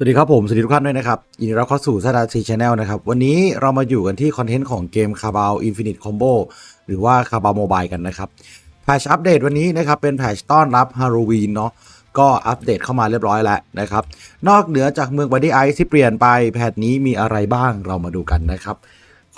สวัสดีครับผม สวัสดีทุกท่านด้วยนะครับ ยินดีรับเข้าสู่ซาดาซีชาแนลนะครับ วันนี้เรามาอยู่กันที่คอนเทนต์ของเกมคาบาลอินฟินิตคอมโบหรือว่าคาบาลโมบายกันนะครับ แพชอัปเดตวันนี้นะครับ เป็นแพชต้อนรับฮาโลวีนเนาะก็อัปเดตเข้ามาเรียบร้อยแล้วนะครับ นอกเหนือจากเมืองบัดดี้ไอซ์ที่เปลี่ยนไปแพทนี้มีอะไรบ้างเรามาดูกันนะครับ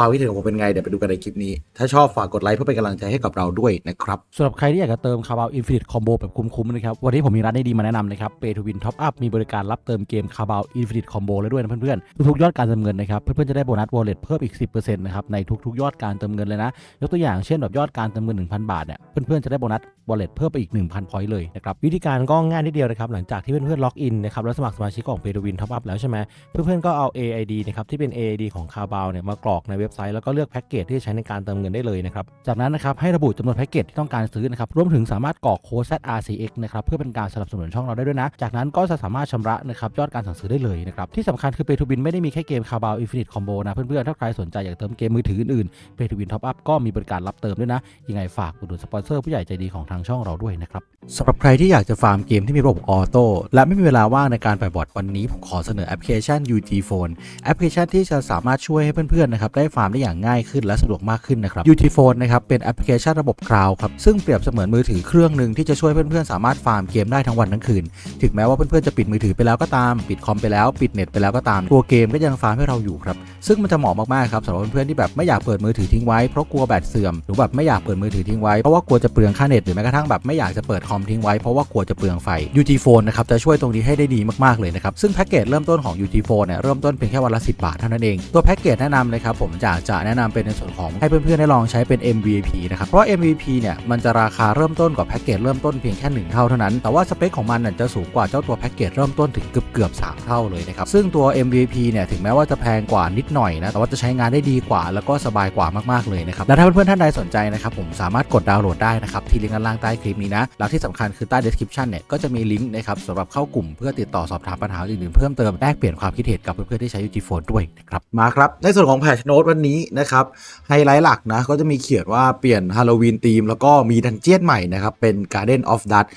ความคิดเห็นของผมเป็นไง เดี๋ยวไปดูกันในคลิปนี้ ถ้าชอบฝากกดไลค์เพื่อเป็นกำลังใจให้กับเราด้วยนะครับ สำหรับใครที่อยากจะเติมคาบาวอินฟินิตคอมโบแบบคุ้มๆนะครับ วันนี้ผมมีร้านดีๆมาแนะนำนะครับเปทูวินท็อปอัพมีบริการรับเติมเกมคาบาวอินฟินิตคอมโบแล้วด้วยนะเพื่อนๆ ทุกๆยอดการเติมเงินนะครับ เพื่อนๆจะได้โบนัสวอลเล็ตเพิ่มอีก 10%นะครับในทุกๆยอดการเติมเงินเลยนะ ยกตัวอย่างเช่นแบบยอดการเติมเงิน 1,000 บาทเนี่ยเพื่อนๆจะได้โบนัสวอลเล็ตเพิ่มไปอีก 1,000พอยต์เลยนะครับวิธีการก็ง่ายนิดเดียวนะครับหลังจากที่เพื่อนๆล็อกอินนะครับแล้วสมัครสมาชิกของเปทูวินท็อปอัพแล้วใช่ไหมเพื่อนๆก็เอา AID นะครับที่เป็น AID ของคาร์บาวเนี่ยมากรอกในเว็บไซต์แล้วก็เลือกแพ็กเกจที่จะใช้ในการเติมเงินได้เลยนะครับ จากนั้นนะครับให้ระบุจำนวนแพ็กเกจที่ต้องการซื้อนะครับรวมถึงสามารถกรอกโค้ด ZRCX นะครับเพื่อเป็นการสนับสนุนช่องเราได้ด้วยนะ จากนั้นก็จะสามารถชำระนะครับยอดการสั่งซื้อได้เลยนะครับที่สำคัญคือ Pay to Win ไม่ได้มีแค่เกม c a r b a l Infinite Combo นะเพื่อนๆถ้าใครสนใจอยากเติมเกมมือถืออื่นๆ Pay to Win Top Up ก็มีบริการรับเติมด้วยนะยังไงฝากอุดหนุนสปอนเซอร์ผู้ใหญ่ใจดีของทางช่องเราด้วยนะครับสำหรับใครที่อยากจะฟาร์มเกมที่มีระบบออโต้และไม่มีเวลาว่างในการไปบอร์ดวันนี้ผมขอเสนอแอปพลิเคชัน UG Phone แอปพลิเคชันที่จะสามารถช่วยให้เพื่อนๆนะครับได้ฟาร์มได้อย่างง่ายขึ้นและสะดวกมากขึ้นนะครับ UG Phone นะครับเป็นแอปพลิเคชันระบบคลาวด์ครับซึ่งเปรียบเสมือนมือถือเครื่องหนึ่งที่จะช่วยเพื่อนๆสามารถฟาร์มเกมได้ทั้งวันทั้งคืน ถึงแม้ว่าเพื่อนๆจะปิดมือถือไปแล้วก็ตาม ปิดคอมไปแล้วปิดเน็ตไปแล้วก็ตามตัวเกมก็ยังฟาร์มให้เราอยู่ครับซึ่งมันจะเหมาะมากๆครับสำหรับเพื่อนๆที่แบบไม่อยากเปิดมือถือทิ้งไว้เพราะกลัวแบตเสื่อมหรือแบบไม่อยากเปิดมือถือทิ้งไว้เพราะว่ากลัวจะเปลืองค่าเน็ตหรือแม้กระทั่งแบบไม่อยากจะเปิดคอมทิ้งไว้เพราะว่ากลัวจะเปลืองไฟ UG Phone นะครับจะช่วยตรงนี้ให้ได้ดีมากๆเลยนะครับซึ่งแพ็กเกจเริ่มต้นของ UG Phone เนี่ยเริ่มต้นเพียงแค่วันละ 10 บาทเท่านั้นเองตัวแพ็กเกจแนะนำนะครับผมจะจะแนะนำเป็นในส่วนของให้เพื่อนๆได้ลองใช้เป็น MVP นะครับ เพราะ MVP เนี่ยมันจะราคาเริ่มต้นกว่าแพ็กเกจเริ่มต้นเพียงแค่ 1 เท่าเท่านั้น แต่ว่าสเปคของมันน่ะจะสูงกว่าเจ้าตัวแพ็กเกจเริ่มต้นถึงเกือบเกือบๆ3เท่าเลยนะครับ ซึ่งตัว MVP เนี่ยถึงแม้ว่าจะแพงกว่านิดหน่อยนะ แต่ว่าจะใช้งานได้ดีกว่า แล้วก็สบายกว่ามากๆเลยนะครับ และถ้าเพื่อนๆท่านใดสนใจนะครับผมสามารถกดดาวน์โหลดได้นะครับที่ลิงก์ด้านล่างใต้คลิปนี้นะ แล้วที่สำคัญคือใต้ description เนี่ยก็จะมีลิงก์นะครับสำหรับเข้ากลุ่มเพื่อติดต่อสอบถามปัญหาอื่นๆเพิ่มเติมแลกเปลี่ยนความคิดเห็นกับเพื่อนๆที่ใช้ UG Phone ด้วยนะครับมาครับในส่วนของแพชโน้ตวันนี้นะครับไฮไลท์หลักนะก็จะมีเขียนว่าเปลี่ยนฮาโลวีนธีม แล้วก็มีดันเจียนใหม่นะครับ เป็น Garden of Dust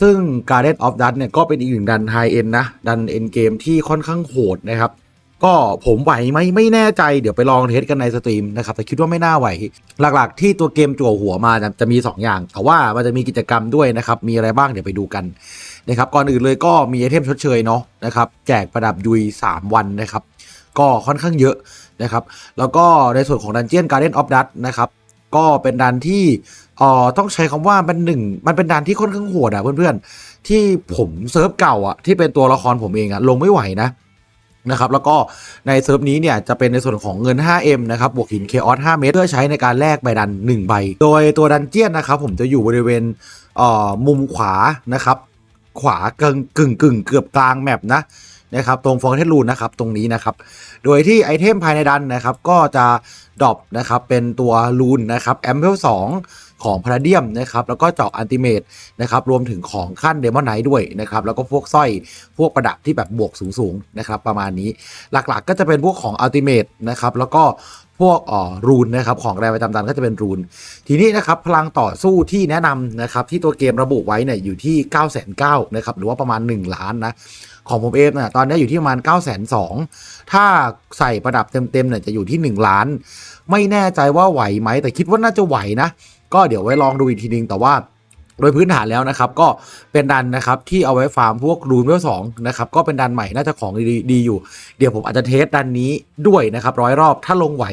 ซึ่ง Garden of Dust เนี่ยก็เป็นอีกหนึ่งดันไฮเอ็นนะดันเอ็นเกมที่ค่อนข้างโหดนะครับก็ผมไหวไหมไม่แน่ใจเดี๋ยวไปลองเทสกันในสตรีมนะครับ แต่คิดว่าไม่น่าไหว หลักๆ ที่ตัวเกมจั่วหัวมาจะมี 2 อย่าง แต่ว่ามันจะมีกิจกรรมด้วยนะครับ มีอะไรบ้างเดี๋ยวไปดูกันนะครับก่อนอื่นเลยก็มีไอเทมชดเชยเนาะนะครับแจกประดับยุย 3 วันนะครับ ก็ค่อนข้างเยอะ นะครับ แล้วก็ในส่วนของดันเจียนการ์เดนออฟดัตนะครับ ก็เป็นดันที่เอ่อต้องใช้คำว่าเป็นหนึ่งมันเป็นดันที่ค่อนข้างโหดอะเพื่อนๆ ที่ผมเซิร์ฟเก่าอะที่เป็นตัวละครผมเองอะลงไม่ไหวนะนะครับแล้วก็ในเซิร์ฟนี้เนี่ยจะเป็นในส่วนของเงิน 5M นะครับบวกหินเคออส5เม็ดเพื่อใช้ในการแลกใบดัน 1 ใบ โดยตัวดันเจียนนะครับผมจะอยู่บริเวณเอ่อมุมขวานะครับ ขวากึ่งกึ่งกึ่งเกือบกลางแมปนะ นะครับตรงฟองเทสลูนนะครับตรงนี้นะครับ โดยที่ไอเทมภายในดันนะครับก็จะดรอปนะครับเป็นตัวลูนนะครับแอมเพลสองของพาราเดียมนะครับแล้วก็เจาะอันติเมตนะครับรวมถึงของขั้นเดมอนไนท์ด้วยนะครับแล้วก็พวกสร้อยพวกประดับที่แบบบวกสูงๆนะครับประมาณนี้หลักๆก็จะเป็นพวกของอัลติเมตนะครับแล้วก็พวกอ่อรูนนะครับของแรงประจำดันก็จะเป็นรูน ทีนี้นะครับพลังต่อสู้ที่แนะนำนะครับที่ตัวเกมระบุไว้เนี่ยอยู่ที่ 9 9 0 0 0นะครับหรือว่าประมาณ 1 ล้านนะ ของผมเองเนี่ยตอนนี้อยู่ที่ประมาณ9 2 0 0 0ถ้าใส่ประดับเต็มๆเนี่ยจะอยู่ที่ 1 ล้าน ไม่แน่ใจว่าไหวไหม แต่คิดว่าน่าจะไหวนะ ก็เดี๋ยวไว้ลองดูอีกทีนึงแต่ว่าโดยพื้นฐานแล้วนะครับก็เป็นดันนะครับที่เอาไว้ฟาร์มพวกรูนเวลสองนะครับก็เป็นดันใหม่น่าจะของดีดีอยู่ เดี๋ยวผมอาจจะเทสดันนี้ด้วยนะครับร้อยรอบถ้าลงไหว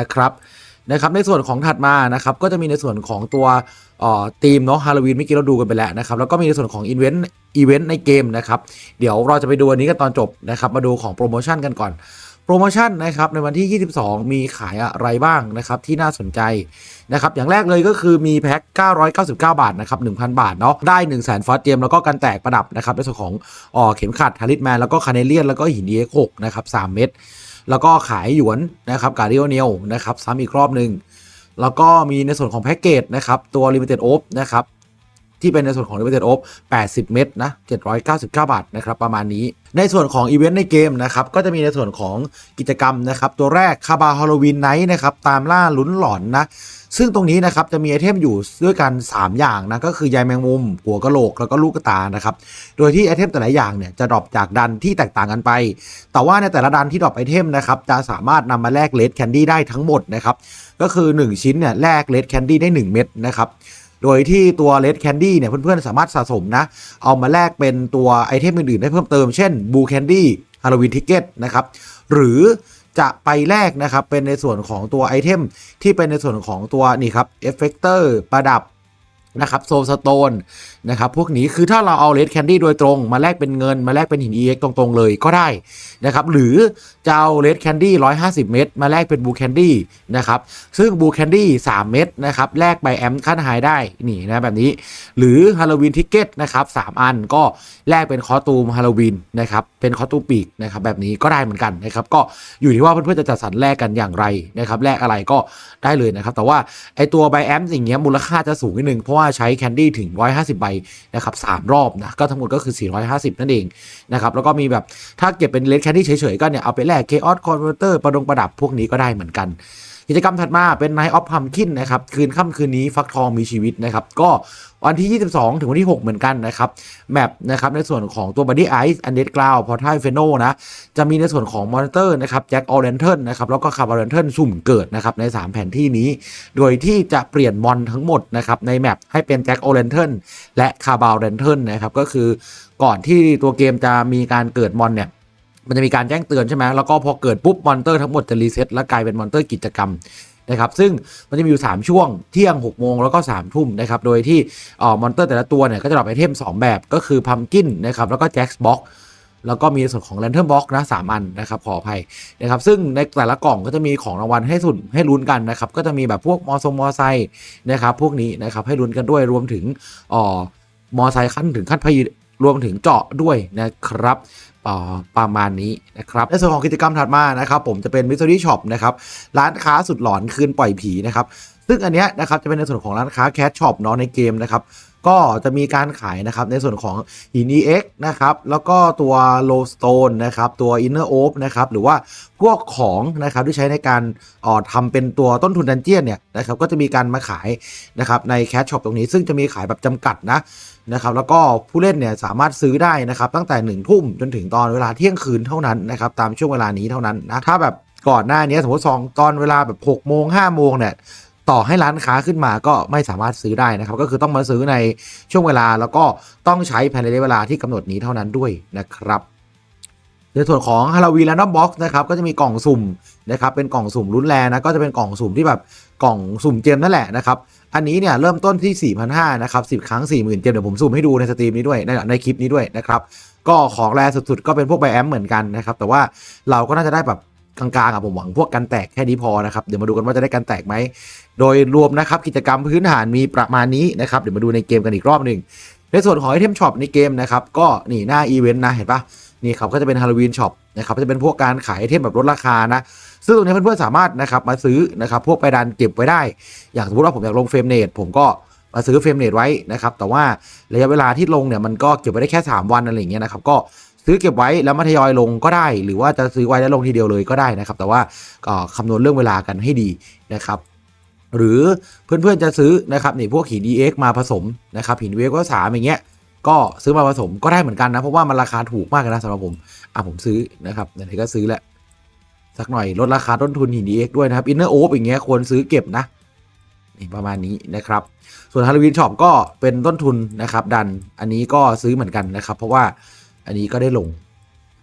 นะครับนะครับในส่วนของถัดมานะครับก็จะมีในส่วนของตัว ทีมเนาะฮาโลวีนเมื่อกี้เราดูกันไปแล้วนะครับแล้วก็มีในส่วนของอีเวนต์อีเวนต์ในเกมนะครับเดี๋ยวเราจะไปดูอันนี้กันตอนจบนะครับมาดูของโปรโมชั่นกันก่อนโปรโมชั่นนะครับในวันที่ 22 มีขายอะไรบ้างนะครับที่น่าสนใจนะครับอย่างแรกเลยก็คือมีแพ็ค 999 บาทนะครับ 1,000 บาทเนาะได้ 1 0 0 0 0แสนฟอสเจมแล้วก็กันแตกประดับนะครับในส่วนของอ่อเข็มขัดทาริสแมนแล้วก็คาเนเลียนแล้วก็หิน DX6 นะครับ3เม็ดแล้วก็ขายหยวนนะครับการิโอเนียลนะครับซ้ำอีกรอบหนึ่ง แล้วก็มีในส่วนของแพ็กเกจนะครับ ตัว Limited o p นะครับ ที่เป็นในส่วนของ Limited o p 80 เม็ดนะ 799 บาทนะครับ ประมาณนี้ ในส่วนของอีเวนต์ในเกมนะครับก็จะมีในส่วนของกิจกรรมนะครับตัวแรกคาบาฮาโลวีนไนท์นะครับตามล่าลุ้นหลอนนะซึ่งตรงนี้นะครับจะมีไอเทมอยู่ด้วยกัน 3 อย่างนะก็คือยายแมงมุม หัวกะโหลกแล้วก็ลูกกระตานะครับโดยที่ไอเทมแต่ละอย่างเนี่ยจะดรอปจากดันที่แตกต่างกันไป แต่ว่าในแต่ละดันที่ดรอปไอเทมนะครับจะสามารถนำมาแลกเลดแคนดี้ได้ทั้งหมดนะครับก็คือ 1 ชิ้นเนี่ยแลกเลดแคนดี้ได้ 1 เม็ดนะครับ โดยที่ตัวเลดแคนดี้เนี่ยเพื่อนๆ สามารถสะสมนะ เอามาแลกเป็นตัวไอเทมอื่นๆ ได้เพิ่มเติม เช่นบูแคนดี้ฮาโลวีนทิกเก็ตนะครับ หรือจะไปแลกนะครับ เป็นในส่วนของตัวไอเทมที่เป็นในส่วนของตัวนี่ครับเอฟเฟกเตอร์ประดับ นะครับโซลสโตนนะครับพวกนี้คือถ้าเราเอาเลดแคนดี้โดยตรง มาแลกเป็นเงินมาแลกเป็นหิน EX ตรงๆเลยก็ได้นะครับหรือจะเอาเลดแคนดี้150 เม็ดมาแลกเป็นบูแคนดี้นะครับซึ่งบูแคนดี้3เม็ดนะครับแลกใบแอมขั้นไฮได้นี่นะแบบนี้ หรือฮาโลวีนทิเก็ตนะครับ3อันก็แลกเป็นคอตูมฮาโลวีนนะครับเป็นคอตูมปีกนะครับแบบนี้ก็ได้เหมือนกันนะครับก็อยู่ที่ว่าเพื่อนๆจะจัดสรรแลกกันอย่างไรนะครับแลกอะไรก็ได้เลยนะครับแต่ว่าไอตัวใบแอมอย่างเงี้ยมูลค่าจะสูงนิดนึงเพราะว่าใช้แคนดี้ถึง 150 ใบนะครับสามรอบนะก็ทั้งหมดก็คือ 450 นั่นเองนะครับแล้วก็มีแบบถ้าเก็บเป็นเลดแคนดี้เฉยๆก็เนี่ยเอาไปแลกเคออสคอนเวอร์เตอร์ประดงประดับพวกนี้ก็ได้เหมือนกัน กิจกรรมถัดมาเป็น Night of Pumpkin นะครับคืนค่ำคืนนี้ฟักทองมีชีวิตนะครับก็วันที่ 22 ถึงวันที่ 6 เหมือนกันนะครับแมปนะครับในส่วนของตัว Body Ice u n d e a d Cloud Portal f e n o นะจะมีในส่วนของมอนิเตอร์นะครับแจ็คออเรนเทิลนะครับแล้วก็คาร์บอเรนเทิลสุ่มเกิดนะครับใน 3 แผนที่นี้ โดยที่จะเปลี่ยนมอนทั้งหมดนะครับในแมปให้เป็นแจ็คออเรนเทิลและคาร์บอเรนเทิลนะครับก็คือก่อนที่ตัวเกมจะมีการเกิดมอนเนี่ย มันจะมีการแจ้งเตือนใช่ไหมแล้วก็พอเกิดปุ๊บมอนเตอร์ทั้งหมดจะรีเซ็ตและกลายเป็นมอนเตอร์กิจกรรมนะครับซึ่งมันจะมีอยู่ 3 ช่วงเที่ยง 6 โมงแล้วก็3ทุ่มนะครับโดยที่ออมอนเตอร์แต่ละตัวเนี่ยก็จะดรอปไอเทม 2 แบบก็คือพัมกินนะครับแล้วก็แจ็คส์บ็อกแล้วก็มีส่วนของแลนเทิร์นบ็อกนะสามอันนะครับขออภัยนะครับซึ่งในแต่ละกล่องก็จะมีของรางวัลให้สุดให้ลุ้นกันนะครับก็จะมีแบบพวกมอทรงมอไซค์นะครับพวกนี้นะครับให้ลุ้นกันด้วยรวมถึงอ่อมอไซค์ขั้นถึงขั้นพยรวมถึงเจาะด้วยนะครับ ประมาณนี้นะครับในส่วนของกิจกรรมถัดมานะครับผมจะเป็น Mystery Shop นะครับร้านค้าสุดหลอนคืนปล่อยผีนะครับซึ่งอันเนี้ยนะครับจะเป็นในส่วนของร้านค้าแคชช็อปเนาะในเกมนะครับก็จะมีการขายนะครับในส่วนของหิน EX นะครับแล้วก็ตัว Low Stone นะครับตัว Inner o p นะครับหรือว่าพวกของนะครับที่ใช้ในการอ่อทำเป็นตัวต้นทุนดันเจียนเนี่ยนะครับก็จะมีการมาขายนะครับในแคชช็อปตรงนี้ ซึ่งจะมีขายแบบจำกัดนะ นะครับแล้วก็ผู้เล่นเนี่ยสามารถซื้อได้นะครับตั้งแต่1นึ่ทุ่มจนถึงตอนเวลาเที่ยงคืนเท่านั้นนะครับตามช่วงเวลานี้เท่านั้นนะถ้าแบบก่อนหน้านี้สมมติสองตอนเวลาแบบ6กโมงห้าโมงเนี่ยต่อให้ร้านค้าขึ้นมาก็ไม่สามารถซื้อได้นะครับ ก็คือต้องมาซื้อในช่วงเวลาแล้วก็ต้องใช้ภายในเวลาที่กำหนดนี้เท่านั้นด้วยนะครับ ในส่วนของฮาโลวีนแลนด์บ็อกซ์นะครับก็จะมีกล่องสุ่มนะครับเป็นกล่องสุ่มลุ้นแรนะก็จะเป็นกล่องสุ่มที่แบบกล่องสุ่มเจมนั่นแหละนะครับอันนี้เนี่ยเริ่มต้นที่ 4,500นะครับ10 ครั้ง 40,000 เจมเดี๋ยวผมซูมให้ดูในสตรีมนี้ด้วยในในคลิปนี้ด้วยนะครับก็ของแรสุดๆ ก็เป็นพวกใบแอมเหมือนกันนะครับแต่ว่าเราก็น่าจะได้แบบกลางๆอะผมหวังพวกกันแตกแค่นี้พอนะครับเดี๋ยวมาดูกันว่าจะได้กันแตกไหมโดยรวมนะครับกิจกรรมพื้นฐานมีประมาณนี้นะครับเดี๋ยวมาดูในเกมกันอีกรอบหนึ่งในส่วนของไอเทมช็อปในเกมนะครับก็นี่หน้าอีเวนต์นะเห็นปะ นี่ครับก็จะเป็นฮาโลวีนช็อปนะครับจะเป็นพวกการขายไอเทมแบบลดราคานะซึ่งตรงนี้เพื่อนๆสามารถนะครับมาซื้อนะครับพวกไปดันเก็บไว้ได้ อย่างสมมติว่าผมอยากลงเฟรมเนตผมก็มาซื้อเฟรมเนตไว้นะครับแต่ว่าระยะเวลาที่ลงเนี่ยมันก็เก็บไว้ได้แค่ 3 วันอะไรอย่างเงี้ยนะครับก็ซื้อเก็บไว้แล้วมาทยอยลงก็ได้ หรือว่าจะซื้อไว้แล้วลงทีเดียวเลยก็ได้นะครับ แต่ว่าก็คำนวณเรื่องเวลากันให้ดีนะครับหรือเพื่อนๆจะซื้อนะครับนี่พวกหิน EX มาผสมนะครับหิน EX ก็สามอย่างเงี้ย ก็ซื้อมาผสมก็ได้เหมือนกันนะเพราะว่ามันราคาถูกมากนะสำหรับผมอะผมซื้อนะครับไหนก็ซื้อแหละสักหน่อยลดราคาต้นทุนหิน EX ด้วยนะครับ Inner o p อฟอย่างเงี้ยควรซื้อเก็บนะนี่ประมาณนี้นะครับ ส่วน Halloween Shop ก็เป็นต้นทุนนะครับ ดันอันนี้ก็ซื้อเหมือนกันนะครับ เพราะว่าอันนี้ก็ได้ลง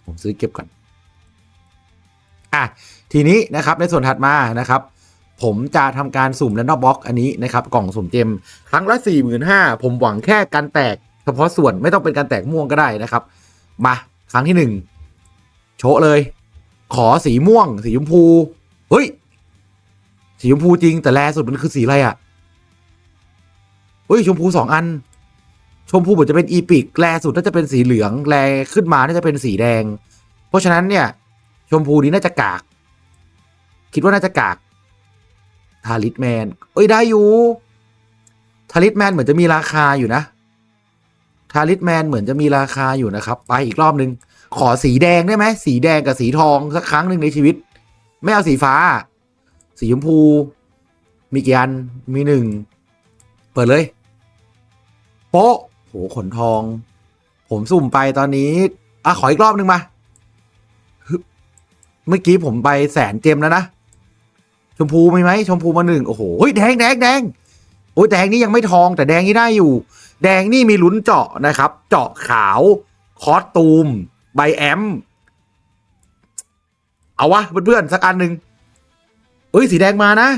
ผมซื้อเก็บก่อนอะทีนี้นะครับในส่วนถัดมานะครับ ผมจะทำการสุ่มแ a นดอ m บ็อกอันนี้นะครับ กล่องสุ่มเจมครั้งละ4 5 0 0 0ผมหวังแค่การแตก เฉพาะส่วนไม่ต้องเป็นการแตกม่วงก็ได้นะครับ มาครั้งที่หนึ่งโชะเลย ขอสีม่วง สีชมพู เฮ้ย สีชมพูจริงแต่แลสุดมันคือสีอะไรอะ่ะเฮ้ยชมพูสองอัน ชมพูเหมือนจะเป็นอีพิกแลสุดน่าจะเป็นสีเหลืองแลขึ้นมาน่าจะเป็นสีแดง เพราะฉะนั้นเนี่ย ชมพูนี้น่าจะกาก คิดว่าน่าจะกากทาริสแมน เอ้ยได้อยู่ทาริสแมนเหมือนจะมีราคาอยู่นะ ทาริสแมนเหมือนจะมีราคาอยู่นะครับ ไปอีกรอบนึง ขอสีแดงได้ไหม สีแดงกับสีทองสักครั้งหนึ่งในชีวิต ไม่เอาสีฟ้า สีชมพู มีกี่อัน มีหนึ่ง เปิดเลย โป๊ะโหขนทอง ผมสุ่มไปตอนนี้ อะ ขออีกรอบหนึ่งมา เมื่อกี้ผมไปแสนเจมแล้วนะ ชมพูมีไหม ชมพูมาหนึ่ง โอ้โหแดงแดงแดงโอ้ยแดงนี่ยังไม่ทองแต่แดงนี่ได้อยู่ แดงนี่มีลุ้นเจาะนะครับ เจาะขาว คอสตูม ใบแอม เอาวะเพื่อนๆสักอันหนึ่งเอ้ย สีแดงมานะ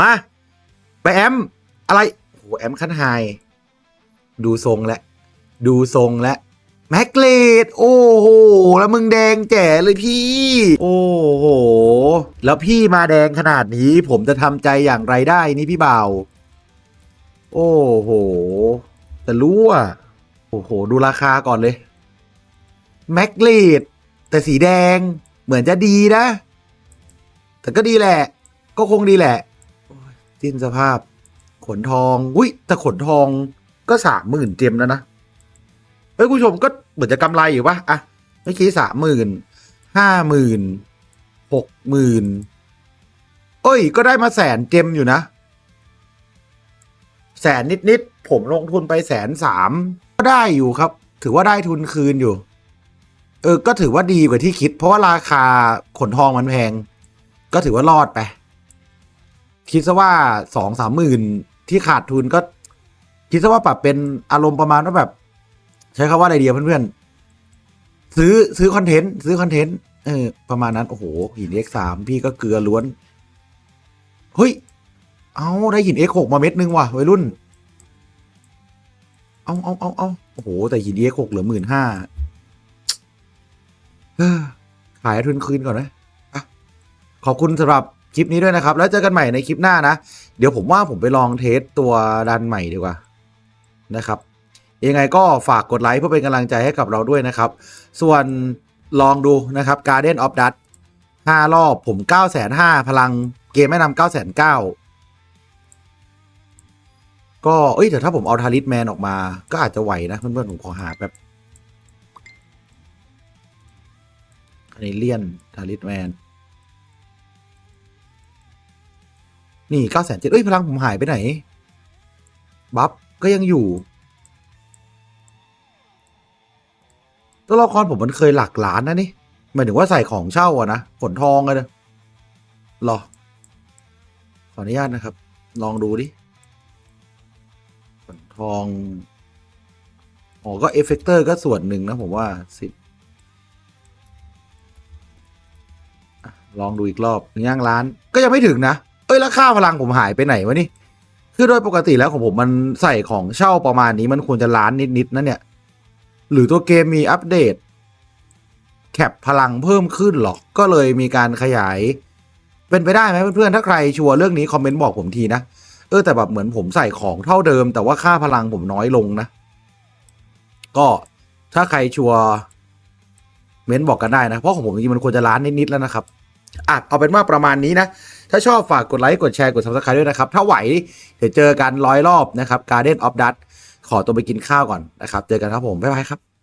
มาใบแอม อะไรโหแอมขั้นไฮดูทรงแล้วดูทรงแล้วแม็กเลดโอ้โห แล้วมึงแดงแจ๋เลยพี่ โอ้โห แล้วพี่มาแดงขนาดนี้ ผมจะทำใจอย่างไรได้นี่พี่บ่าว โอ้โห แต่รู้อะโอ้โห ดูราคาก่อนเลย แม็กเลดแต่สีแดงเหมือนจะดีนะ แต่ก็ดีแหละ ก็คงดีแหละโอ้ยสิ้นสภาพ ขนทองอุ้ยแต่ขนทองก็สามหมื่นเจมแล้วนะ เฮ้ย คุณผู้ชมก็เหมือนจะกำไรอยู่ปะอะเมื่อกี้สามหมื่นห้าหมื่นหกหมื่นเอ้ย ก็ได้มาแสนเจมอยู่นะ แสนนิดๆ ผมลงทุนไปแสนสามก็ได้อยู่ครับ ถือว่าได้ทุนคืนอยู่ เออ ก็ถือว่าดีกว่าที่คิด เพราะว่าราคาขนทองมันแพง ก็ถือว่ารอดไป คิดซะว่าสองสามหมื่นที่ขาดทุนก็ คิดซะว่าปรับเป็นอารมณ์ประมาณว่าแบบ ใช้คำว่าอะไรเดียวเพื่อนๆ ซื้อซื้อคอนเทนต์ซื้อคอนเทนต์เออประมาณนั้น โอ้โหหิน X สามพี่ก็เกลือล้วน เฮ้ย เอาได้หิน X หกมาเม็ดนึงว่ะวัยรุ่น เอาเอาเอาเอาโอ้โห แต่หิน X หกเหลือหมื่นห้าขายทุนคืนก่อนนะขอบคุณสำหรับคลิปนี้ด้วยนะครับ แล้วเจอกันใหม่ในคลิปหน้านะ เดี๋ยวผมว่าผมไปลองเทสตัวดันใหม่ดีกว่านะครับ ยังไงก็ฝากกดไลค์เพื่อเป็นกำลังใจให้กับเราด้วยนะครับ ส่วนลองดูนะครับ Garden of Dust ห้ารอบผม9ก้าแสนห้าพลังเกมแม่นำ9ก้าแสนเก็เอ้ยแต่ถ้าผมเอาทาริสแมนออกมา ก็อาจจะไหวนะเพื่อนๆผมขอหาแบบอันนี้เลี่ยนทาริสแมน นี่9ก้าแสนเจ็ดเอ้ย พลังผมหายไปไหน บัฟก็ยังอยู่ ตัวละครผมมันเคยหลักล้านนะนี่หมายถึงว่าใส่ของเช่าอะนะขนทองอะนะหรอ ขออนุญาตนะครับ ลองดูดิ ทองอ๋อก็เอฟเฟกเตอร์ก็ส่วนหนึ่งนะผมว่าสิบลองดูอีกรอบย่างล้าน ก็ยังไม่ถึงนะ เอ้ย แล้วค่าพลังผมหายไปไหนวะนี่ คือโดยปกติแล้วของผมมันใส่ของเช่าประมาณนี้มันควรจะล้านนิดๆนะเนี่ย หรือตัวเกมมีอัปเดต แคปพลังเพิ่มขึ้นหรอก ก็เลยมีการขยาย เป็นไปได้ไหมเพื่อนๆ ถ้าใครชัวร์เรื่องนี้คอมเมนต์บอกผมทีนะ เออแต่แบบเหมือนผมใส่ของเท่าเดิม แต่ว่าค่าพลังผมน้อยลงนะ ก็ถ้าใครชัวร์เม้นบอกกันได้นะ เพราะของผมจริงมันควรจะล้านนิด ๆ แล้วนะครับอะเอาเป็นว่าประมาณนี้นะ ถ้าชอบฝากกดไลค์ กดแชร์ กด subscribe ด้วยนะครับ ถ้าไหว เดี๋ยวเจอกันร้อยรอบนะครับ Garden of Dust ขอตัวไปกินข้าวก่อนนะครับ เจอกันครับผม บ๊ายบายครับ